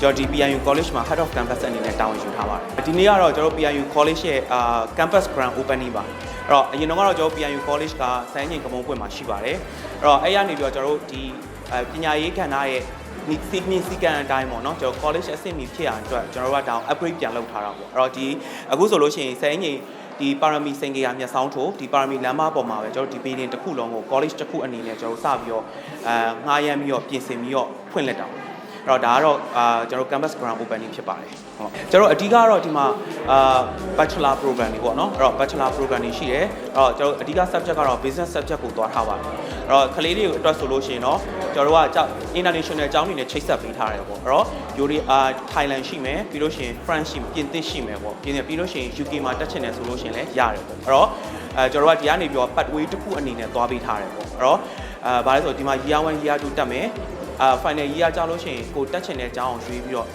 ကျွန်တော်ဒီ PIU College မှာ Head of Campus အနေနဲ့တာဝန်ယူထားပါတယ်ဒီနေ့ကတော့ကျွန်တော် PIU College ရဲ့အာ Campus Grand Opening ပါအဲ့တော့အရင်တော့ကတော့ကျွန်တော် PIU College ကစမ်းငိန်ကမုံပွင့်မှာရှိပါတယ်အဲ့တော့အဲ့ရနေပြီးတော့ကျွန်တော်တို့ဒီအဲပညာရေးကဏ္ဍရဲ့ဒီစီမီစီကန်အတိုင်းပေါ့နော်ကျွန်တော် college အဆင့်မီဖြစ်အောင်အတွက်ကျွန်တော်တို့ကတောင် upgrade ပြန်လုပ်ထားတာပေါ့အဲ့တော့ဒီအခုဆိုလို့ရှိရင်စမ်းငိန်ဒီပါရမီစင်ကေယာမျက်စောင်းထိုးဒီပါရမီလမ်းမပေါ်မှာပဲကျွန်တော်ဒီ building တစ်ခုလုံးကို college တစ်ခုအနေနဲ့ကျွန်တော်စပြီးတော့အဲငှားရမ်းပြီးတော့ပြင်ဆင်ပြီးတော့ဖွင့်လှစ်တာပေါ့အဲ့ တော့ဒါကတော့အာကျွန်တော် campus ground opening ဖြစ်ပါတယ်ဟုတ်ကျွန်တော်အဓိကတော့ဒီမှာအာ bachelor program တွေပေါ့နော်အဲ့တော့ bachelor program တွေရှိတယ်အဲ့တော့ကျွန်တော်အဓိက subject ကတော့ business subject ကိုသွားထားပါတယ်အဲ့တော့ကလေးတွေအတွက်ဆိုလို့ရှိရင်တော့ကျွန်တော်တို့က international အကြောင်းတွေနဲ့ချိတ်ဆက်ပေးထားတယ်ပေါ့အဲ့တော့ယူရီအာ Thailand ရှိမယ်ပြီးလို့ရှိရင် France ရှိပြင်သစ်ရှိမယ်ပေါ့ပြင်သစ်ပြီးလို့ရှိရင် UK မှာတက်ချင်တယ်ဆိုလို့ရှိရင်လည်းရတယ်ပေါ့အဲ့တော့အဲကျွန်တော်တို့ကဒီကနေပြီးတော့ pathway တစ်ခုအနေနဲ့သွားပေးထားတယ်ပေါ့အဲ့တော့အဲဘာလဲဆိုတော့ဒီမှာ year 1 year 2တက်မယ် အာ final year ကြာလို့ရှိရင်ကိုတက်ချင်တဲ့အကြောင်းအောင်ရွေးပြီးတော့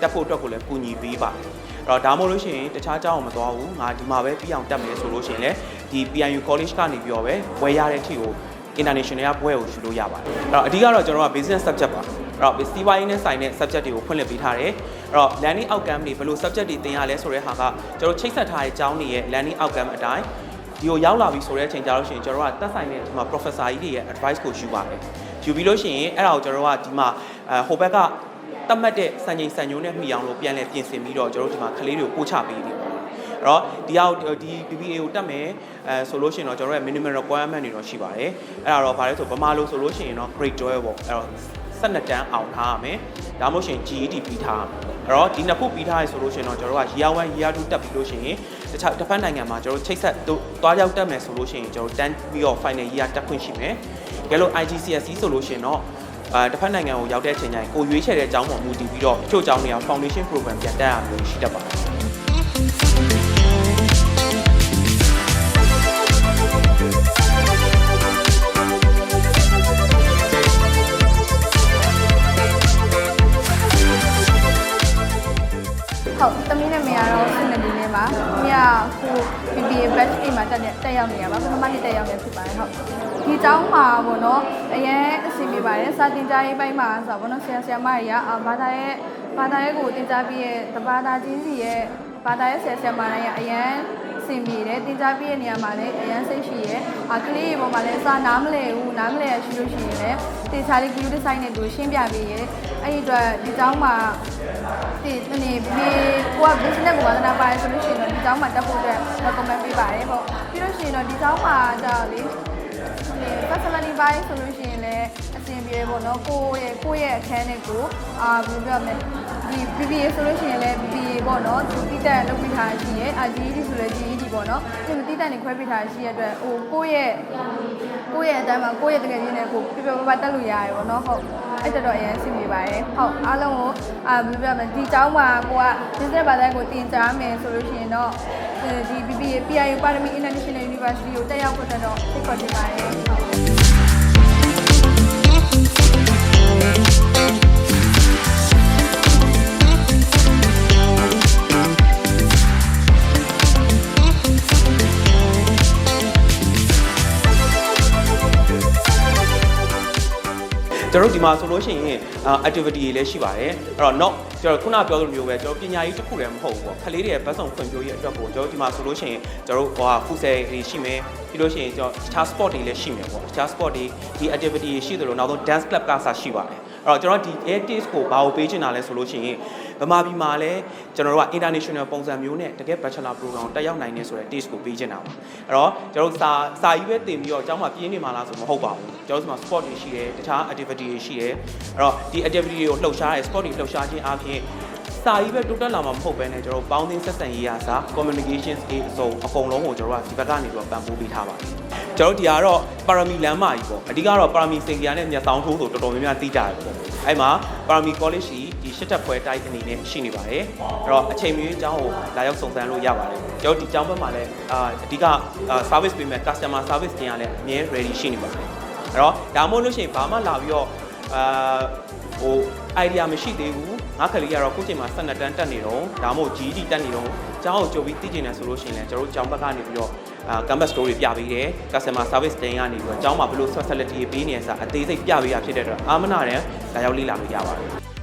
တက်ဖို့အတွက်ကိုလည်းကူညီပေးပါတယ်အဲ့တော့ဒါမှမဟုတ်လို့ရှိရင်တခြားအကြောင်းအောင်မသွားဘူးငါဒီမှာပဲပြီးအောင်တက်မယ်ဆိုလို့ရှိရင်လည်းဒီ PIU College ကနေပြီးတော့ပဲဝယ်ရတဲ့အထိကို international ကဘွဲကိုယူလို့ရပါတယ်အဲ့တော့အဓိကတော့ကျွန်တော်က business subject ပါအဲ့တော့စီးပွားရေးနဲ့ဆိုင်တဲ့ subject တွေကိုဖွင့်လှစ်ပေးထားတယ်အဲ့တော့ learning outcome တွေဘယ်လို subject တွေသင်ရလဲဆိုတဲ့ဟာကကျွန်တော်ချိတ်ဆက်ထားတဲ့အကြောင်းတွေရဲ့ learning outcome အတိုင်းဒီကိုရောက်လာပြီဆိုတဲ့အချိန်ကြလို့ရှိရင်ကျွန်တော်ကတက်ဆိုင်တဲ့ဒီမှာ professor ကြီးတွေရဲ့ advice ကိုယူပါတယ် ယူပြီးလို့ရှိရင်အဲ့ဒါကိုကျွန်တော်ကဒီမှာအဲဟိုဘက်ကတတ်မှတ်တဲ့စံချိန်စံညွှန်းနဲ့မှီအောင်လို့ပြန်လည်ပြင်ဆင်ပြီးတော့ကျွန်တော်တို့ဒီမှာကလေးတွေကိုပို့ချပေးနေပါတယ်အဲ့တော့ဒီအောက်ဒီ PPA ကိုတက်မယ်အဲဆိုလို့ရှိရင်တော့ကျွန်တော်တို့ရဲ့ minimum requirement တွေတော့ရှိပါတယ်အဲ့ဒါတော့ဗါလဲဆိုဗမာလို့ဆိုလို့ရှိရင်တော့ grade 12ပေါ့အဲ့တော့12တန်းအောင်ထားရမယ်ဒါမှမဟုတ်ရှင် GED ပြီးထားရမယ်အဲ့တော့ဒီနှစ်ခုပြီးထားရဆိုလို့ရှိရင်တော့ကျွန်တော်တို့က year 1 year 2တက်ပြီးလို့ရှိရင် တခြားတစ်ဖက်နိုင်ငံမှာကျွန်တော်တို့ချိတ်ဆက်သွားရောက်တက်မယ်ဆိုလို့ရှိရင်ကျွန်တော်တို့တန်းပြီးတော့ final year တက်ခွင့်ရှိမယ်ကဲလို့ IGCSE ဆိုလို့ရှိရင်တော့အဲတစ်ဖက်နိုင်ငံကိုရောက်တဲ့အချိန်ကျရင်ကိုရွေးချယ်တဲ့အကြောင်းပေါ်မူတည်ပြီးတော့အချို့အကြောင်းတွေက foundation program ပြန်တက်ရမှာရှိတတ်ပါတယ် ဟုတ်သမီးနဲ့မေကတော့ဆင်နေနေပါ။မေကကို PPA batch အိမ်မှာတက်နေတက်ရောက်နေရပါ။ပထမနေ့တက်ရောက်နေဖြစ်ပါတယ်ဟုတ်။ဒီကျောင်းမှာပေါ့နော်အရင်အစီအမိပါတယ်စာတင်ကြားရေးပိုင်းမှာဆိုတော့ပေါ့နော်ဆရာဆရာမတွေကဘာသာရဲ့ဘာသာရဲ့ကိုတင်ကြားပြီးရဲ့တဘာသာချင်းစီရဲ့ဘာသာရဲ့ဆရာဆရာမတွေကအရင် ဆင်ပြေတယ်သင်ကြားပြတဲ့နေရာမှာလည်းအရန်စိတ်ရှိရဲအခလေးရေပေါ်မှာလည်းစာနားမလဲဘူးနားမလဲရရှိလို့ရှိရင်လည်းသင်ချာလေး glue design နဲ့တို့ရှင်းပြပေးရဲအဲ့ဒီအတွက်ဒီကျောင်းမှာဒီနေပြီးကိုက business ကိုဝါသနာပါတယ်ဆိုလို့ရှိရင်တော့ဒီကျောင်းမှာတက်ဖို့အတွက် recommend ပေးပါတယ်ပေါ့ပြီးလို့ရှိရင်တော့ဒီကျောင်းမှာဒါလေး personally buy ဆိုလို့ရှိရင်လည်းအဆင်ပြေပေါ့နော်ကိုယ့်ရဲ့ကိုယ့်ရဲ့အခန်းနဲ့ကိုအာဘယ်လိုပြောမလဲဒီ BBA ဆိုလို့ရှိရင်လည်း ပေါ့နော်သူတိတက်လုပ်ပေးထားရှိရဲ့ IGD ဆိုလဲ GED ပေါ့နော်သူမတိတက်နေခွဲပေးထားရှိရတဲ့ဟိုကိုယ့်ရဲ့ကိုယ့်ရဲ့အတိုင်းမှာကိုယ့်ရဲ့တကယ်ချင်းနဲ့ကိုပြပြပပတက်လို့ရတယ်ပေါ့နော်ဟုတ်အဲ့တတော့အရင်အဆင်ပြေပါတယ်ဟုတ်အားလုံးကိုအာဘယ်လိုပြောမလဲဒီကျောင်းမှာကိုက business ဘာသာကိုသင်ကြားမယ်ဆိုလို့ရှိရင်တော့ဒီ BBA PIU Parami International University ကိုတက်ရောက်ဖို့တော့ဖိတ်ခေါ်ချင်ပါတယ်ဟုတ် ကျွန်တော်တို့ဒီမှာဆိုလို့ရှိရင်အာ activity တွေလည်းရှိပါတယ်အဲ့တော့ not ကျွန်တော်ခုနပြောသလိုမျိုးပဲကျွန်တော်ပညာရေးတစ်ခုတည်းမဟုတ်ဘူးပေါ့ခလေးတွေရဲ့ဘတ်ဆောင်ဖွံ့ဖြိုးရေးအတွက်ကိုကျွန်တော်ဒီမှာဆိုလို့ရှိရင်ကျွန်တော်တို့ဟိုဟာဖူဆယ်တွေရှိမယ် ပြီးလို့ရှိရင်ကျွန်တော်တခြား sport တွေလည်းရှိမယ်ပေါ့တခြား sport တွေဒီ activity တွေရှိသလိုနောက်ဆုံး dance club ကစားရှိပါတယ်အဲ့တော့ကျွန်တော်ဒီ air taste ကိုဘာကိုပေးချင်တာလဲဆိုလို့ရှိရင်ဗမာပြည်မှာလည်းကျွန်တော်တို့က international ပုံစံမျိုးနဲ့တကယ် bachelor program တက်ရောက်နိုင်နေဆိုတဲ့ taste ကိုပေးချင်တာပါအဲ့တော့ကျွန်တော်တို့စာစာကြီးပဲတင်ပြီးတော့အကျောင်းမှာပြင်းနေမှာလားဆိုမဟုတ်ပါဘူးကျွန်တော်တို့ဒီမှာ sport တွေရှိတယ်တခြား activity တွေရှိတယ်အဲ့တော့ဒီ activity တွေကိုလှုပ်ရှားတယ် sport တွေလှုပ်ရှားခြင်းအပြင် စာကြီးပဲတိုးတက်လာမှာမဟုတ်ဘဲနဲ့ကျွန်တော်တို့ပေါင်းသင်းဆက်ဆံရေးရာစာ communication skills အစုံအကုန်လုံးကိုကျွန်တော်တို့ကဒီဘက်ကနေပြီးတော့ပံ့ပိုးပေးထားပါတယ်ကျွန်တော်တို့ဒီကတော့ပါရမီလမ်းမကြီးပေါ့အဓိကတော့ပါရမီစင်ကီယာနဲ့မျက်စောင်းထိုးဆိုတော်တော်များများသိကြတယ်ပေါ့အဲ့မှာပါရမီ college ကြီးဒီရှစ်တက်ပွဲတိုက်အနေနဲ့ရှိနေပါတယ်အဲ့တော့အချိန်မီအကြောင်းကိုလာရောက်စုံစမ်းလို့ရပါတယ်ကျွန်တော်ဒီအကြောင်းဘက်မှာလည်းအာအဓိက service ပေးမဲ့ customer service တင်ရလဲအမြဲ ready ရှိနေပါတယ်အဲ့တော့ဒါမှမဟုတ်လို့ရှိရင်ဘာမှလာပြီးတော့ အာဟို idea မရှိသေးဘူးငါကလေးကတော့ခုချိန်မှာ12တန်းတက်နေတော့ဒါမှမဟုတ် GD တက်နေတော့ကျောင်းကိုကြိုပြီးသိကျင်တယ်ဆိုလို့ရှိရင်လည်းကျွန်တော်တို့ကျောင်းဘက်ကနေပြီးတော့အာ campus store တွေပြပေးတယ် customer service တင်ကနေပြီးတော့ကျောင်းမှာဘယ်လို facility တွေပေးနေရစအသေးစိတ်ပြပေးရဖြစ်တဲ့အတွက်အာမနာနဲ့လာရောက်လေ့လာလို့ရပါတယ်